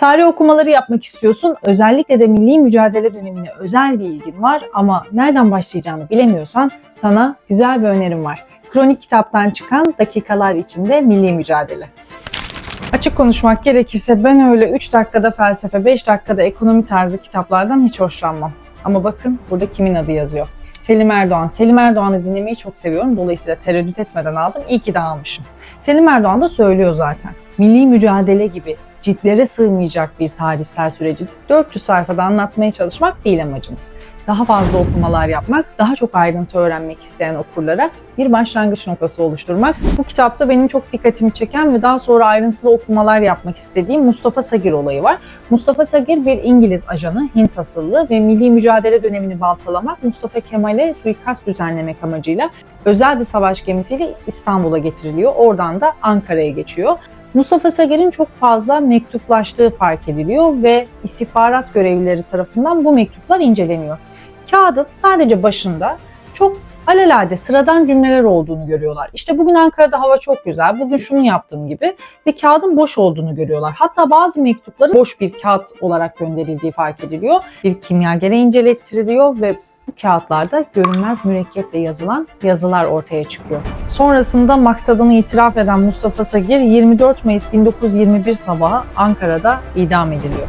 Tarih okumaları yapmak istiyorsun. Özellikle de milli mücadele dönemine özel bir ilgin var ama nereden başlayacağını bilemiyorsan sana güzel bir önerim var. Kronik kitaptan çıkan dakikalar içinde milli mücadele. Açık konuşmak gerekirse ben öyle 3 dakikada felsefe, 5 dakikada ekonomi tarzı kitaplardan hiç hoşlanmam. Ama bakın burada kimin adı yazıyor. Selim Erdoğan. Selim Erdoğan'ı dinlemeyi çok seviyorum. Dolayısıyla tereddüt etmeden aldım. İyi ki de almışım. Selim Erdoğan da söylüyor zaten. Milli mücadele gibi ciltlere sığmayacak bir tarihsel süreci 400 sayfada anlatmaya çalışmak değil amacımız. Daha fazla okumalar yapmak, daha çok ayrıntı öğrenmek isteyen okurlara bir başlangıç noktası oluşturmak. Bu kitapta benim çok dikkatimi çeken ve daha sonra ayrıntılı okumalar yapmak istediğim Mustafa Sagir olayı var. Mustafa Sagir bir İngiliz ajanı, Hint asıllı ve milli mücadele dönemini baltalamak, Mustafa Kemal'e suikast düzenlemek amacıyla özel bir savaş gemisiyle İstanbul'a getiriliyor. Oradan da Ankara'ya geçiyor. Mustafa Sagir'in çok fazla mektuplaştığı fark ediliyor ve istihbarat görevlileri tarafından bu mektuplar inceleniyor. Kağıdın sadece başında çok alelade sıradan cümleler olduğunu görüyorlar. İşte bugün Ankara'da hava çok güzel, bugün şunu yaptım gibi ve kağıdın boş olduğunu görüyorlar. Hatta bazı mektupların boş bir kağıt olarak gönderildiği fark ediliyor. Bir kimyagere incelettiriliyor ve kağıtlarda görünmez mürekkeple yazılan yazılar ortaya çıkıyor. Sonrasında maksadını itiraf eden Mustafa Sagir 24 Mayıs 1921 sabahı Ankara'da idam ediliyor.